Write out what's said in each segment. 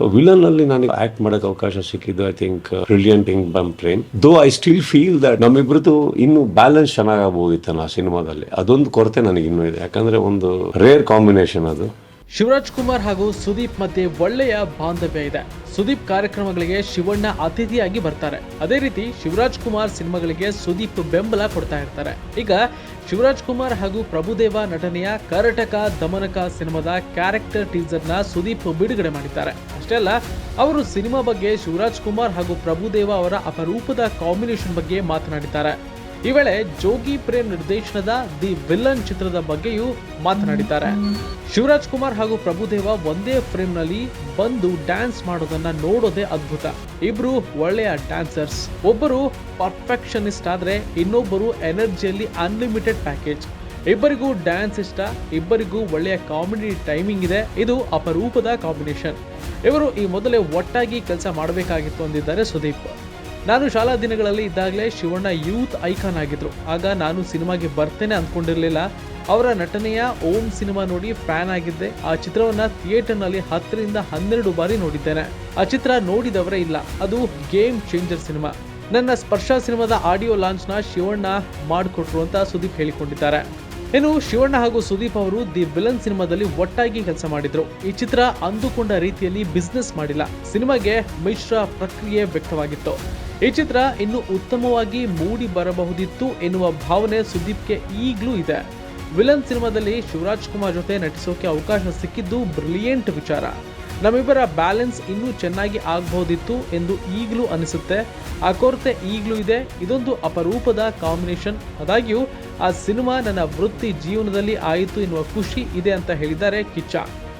So villain ಅಲ್ಲಿ ನನಗೆ act ಮಾಡಕ್ ಅವಕಾಶ ಸಿಕ್ಕಿದ್ದು ಐ ಥಿಂಕ್ ಬ್ರಿಲಿಯಂಟ್ ಇಂಗ್ ಬಮ್ Prem though I still feel that ನಮ್ಮಿಬ್ರದ್ದು ಇನ್ನು ಬ್ಯಾಲೆನ್ಸ್ ಚೆನ್ನಾಗಾಗಬಹುದಿತ್ತು ಆ ಸಿನಿಮಾದಲ್ಲಿ. ಅದೊಂದು ಕೊರತೆ ನನಗೆ ಇನ್ನೂ ಇದೆ. ಯಾಕಂದ್ರೆ ಒಂದು ರೇರ್ ಕಾಂಬಿನೇಷನ್ ಅದು. ಶಿವರಾಜ್ ಕುಮಾರ್ ಹಾಗೂ ಸುದೀಪ್ ಮಧ್ಯೆ ಒಳ್ಳೆಯ ಬಾಂಧವ್ಯ ಇದೆ. ಸುದೀಪ್ ಕಾರ್ಯಕ್ರಮಗಳಿಗೆ ಶಿವಣ್ಣ ಅತಿಥಿಯಾಗಿ ಬರ್ತಾರೆ. ಅದೇ ರೀತಿ ಶಿವರಾಜ್ ಕುಮಾರ್ ಸಿನಿಮಾಗಳಿಗೆ ಸುದೀಪ್ ಬೆಂಬಲ ಕೊಡ್ತಾ ಇರ್ತಾರೆ. ಈಗ ಶಿವರಾಜ್ ಕುಮಾರ್ ಹಾಗೂ ಪ್ರಭುದೇವ ನಟನೆಯ ಕರಟಕ ದಮನಕ ಸಿನಿಮಾದ ಕ್ಯಾರೆಕ್ಟರ್ ಟೀಸರ್ನ ಸುದೀಪ್ ಬಿಡುಗಡೆ ಮಾಡಿದ್ದಾರೆ. ಅಷ್ಟೇ ಅಲ್ಲ, ಅವರು ಸಿನಿಮಾ ಬಗ್ಗೆ ಶಿವರಾಜ್ ಕುಮಾರ್ ಹಾಗೂ ಪ್ರಭುದೇವ ಅವರ ಅಪರೂಪದ ಕಾಂಬಿನೇಷನ್ ಬಗ್ಗೆ ಮಾತನಾಡಿದ್ದಾರೆ. ಈ ವೇಳೆ ಜೋಗಿ ಪ್ರೇಮ್ ನಿರ್ದೇಶನದ ದಿ ವಿಲನ್ ಚಿತ್ರದ ಬಗ್ಗೆಯೂ ಮಾತನಾಡಿದ್ದಾರೆ. ಶಿವರಾಜ್ ಕುಮಾರ್ ಹಾಗೂ ಪ್ರಭುದೇವ ಒಂದೇ ಫ್ರೇಮ್ನಲ್ಲಿ ಬಂದು ಡ್ಯಾನ್ಸ್ ಮಾಡೋದನ್ನ ನೋಡೋದೇ ಅದ್ಭುತ. ಇಬ್ರು ಒಳ್ಳೆಯ ಡ್ಯಾನ್ಸರ್ಸ್. ಒಬ್ಬರು ಪರ್ಫೆಕ್ಷನಿಸ್ಟ್ ಆದ್ರೆ ಇನ್ನೊಬ್ಬರು ಎನರ್ಜಿಯಲ್ಲಿ ಅನ್ಲಿಮಿಟೆಡ್ ಪ್ಯಾಕೇಜ್. ಇಬ್ಬರಿಗೂ ಡ್ಯಾನ್ಸ್ ಇಷ್ಟ, ಇಬ್ಬರಿಗೂ ಒಳ್ಳೆಯ ಕಾಮಿಡಿ ಟೈಮಿಂಗ್ ಇದೆ. ಇದು ಅಪರೂಪದ ಕಾಂಬಿನೇಷನ್. ಇವರು ಈ ಮೊದಲೇ ಒಟ್ಟಾಗಿ ಕೆಲಸ ಮಾಡಬೇಕಾಗಿತ್ತು ಅಂದಿದ್ದಾರೆ ಸುದೀಪ್. ನಾನು ಶಾಲಾ ದಿನಗಳಲ್ಲಿ ಇದ್ದಾಗಲೇ ಶಿವಣ್ಣ ಯೂತ್ ಐಕಾನ್ ಆಗಿದ್ರು. ಆಗ ನಾನು ಸಿನಿಮಾಗೆ ಬರ್ತೇನೆ ಅಂದ್ಕೊಂಡಿರಲಿಲ್ಲ ಅವರ ನಟನೆಯ ಓಂ ಸಿನಿಮಾ ನೋಡಿ ಫ್ಯಾನ್ ಆಗಿದ್ದೆ. ಆ ಚಿತ್ರವನ್ನ ಥಿಯೇಟರ್ನಲ್ಲಿ ಹತ್ತರಿಂದ ಹನ್ನೆರಡು ಬಾರಿ ನೋಡಿದ್ದೇನೆ. ಆ ಚಿತ್ರ ನೋಡಿದವರೇ ಇಲ್ಲ. ಅದು ಗೇಮ್ ಚೇಂಜರ್ ಸಿನಿಮಾ. ನನ್ನ ಸ್ಪರ್ಶ ಸಿನಿಮಾದ ಆಡಿಯೋ ಲಾಂಚ್ನ ಶಿವಣ್ಣ ಮಾಡಿಕೊಟ್ರು ಅಂತ ಸುದೀಪ್ ಹೇಳಿಕೊಂಡಿದ್ದಾರೆ. ಇನ್ನು ಶಿವಣ್ಣ ಹಾಗೂ ಸುದೀಪ್ ಅವರು ದಿ ವಿಲನ್ ಸಿನಿಮಾದಲ್ಲಿ ಒಟ್ಟಾಗಿ ಕೆಲಸ ಮಾಡಿದ್ರು. ಈ ಚಿತ್ರ ಅಂದುಕೊಂಡ ರೀತಿಯಲ್ಲಿ ಬಿಸ್ನೆಸ್ ಮಾಡಿಲ್ಲ. ಸಿನಿಮಾಗೆ ಮಿಶ್ರ ಪ್ರಕ್ರಿಯೆ ವ್ಯಕ್ತವಾಗಿತ್ತು. ಈ ಚಿತ್ರ ಇನ್ನು ಉತ್ತಮವಾಗಿ ಮೂಡಿ ಬರಬಹುದಿತ್ತು ಎನ್ನುವ ಭಾವನೆ ಸುದೀಪ್ಗೆ ಈಗಲೂ ಇದೆ. ವಿಲನ್ ಸಿನಿಮಾದಲ್ಲಿ ಶಿವರಾಜ್ ಕುಮಾರ್ ಜೊತೆ ನಟಿಸೋಕೆ ಅವಕಾಶ ಸಿಕ್ಕಿದ್ದು ಬ್ರಿಲಿಯಂಟ್ ವಿಚಾರ. ನಮ್ಮಿಬ್ಬರ ಬ್ಯಾಲೆನ್ಸ್ ಇನ್ನೂ ಚೆನ್ನಾಗಿ ಆಗಬಹುದಿತ್ತು ಎಂದು ಈಗಲೂ ಅನಿಸುತ್ತೆ. ಆ ಕೊರತೆ ಈಗಲೂ ಇದೆ. ಇದೊಂದು ಅಪರೂಪದ ಕಾಂಬಿನೇಷನ್. ಆದಾಗ್ಯೂ, ಆ ಸಿನಿಮಾ ನನ್ನ ವೃತ್ತಿ ಜೀವನದಲ್ಲಿ ಆಯಿತು ಎನ್ನುವ ಖುಷಿ ಇದೆ ಅಂತ ಹೇಳಿದ್ದಾರೆ ಕಿಚ್ಚ.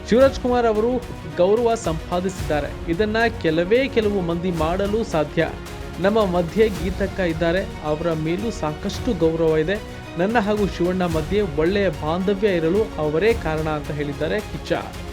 ಶಿವರಾಜ್ ಕುಮಾರ್ ಅವರು ಗೌರವ ಸಂಪಾದಿಸಿದ್ದಾರೆ. ಇದನ್ನ ಕೆಲವೇ ಕೆಲವು ಮಂದಿ ಮಾಡಲು ಸಾಧ್ಯ. ನಮ್ಮ ಮಧ್ಯೆ ಗೀತಕ್ಕ ಇದ್ದಾರೆ. ಅವರ ಮೇಲೂ ಸಾಕಷ್ಟು ಗೌರವ ಇದೆ. ನನ್ನ ಹಾಗೂ ಶಿವಣ್ಣ ಮಧ್ಯೆ ಒಳ್ಳೆಯ ಬಾಂಧವ್ಯ ಇರಲು ಅವರೇ ಕಾರಣ ಅಂತ ಹೇಳಿದ್ದಾರೆ ಕಿಚ್ಚ.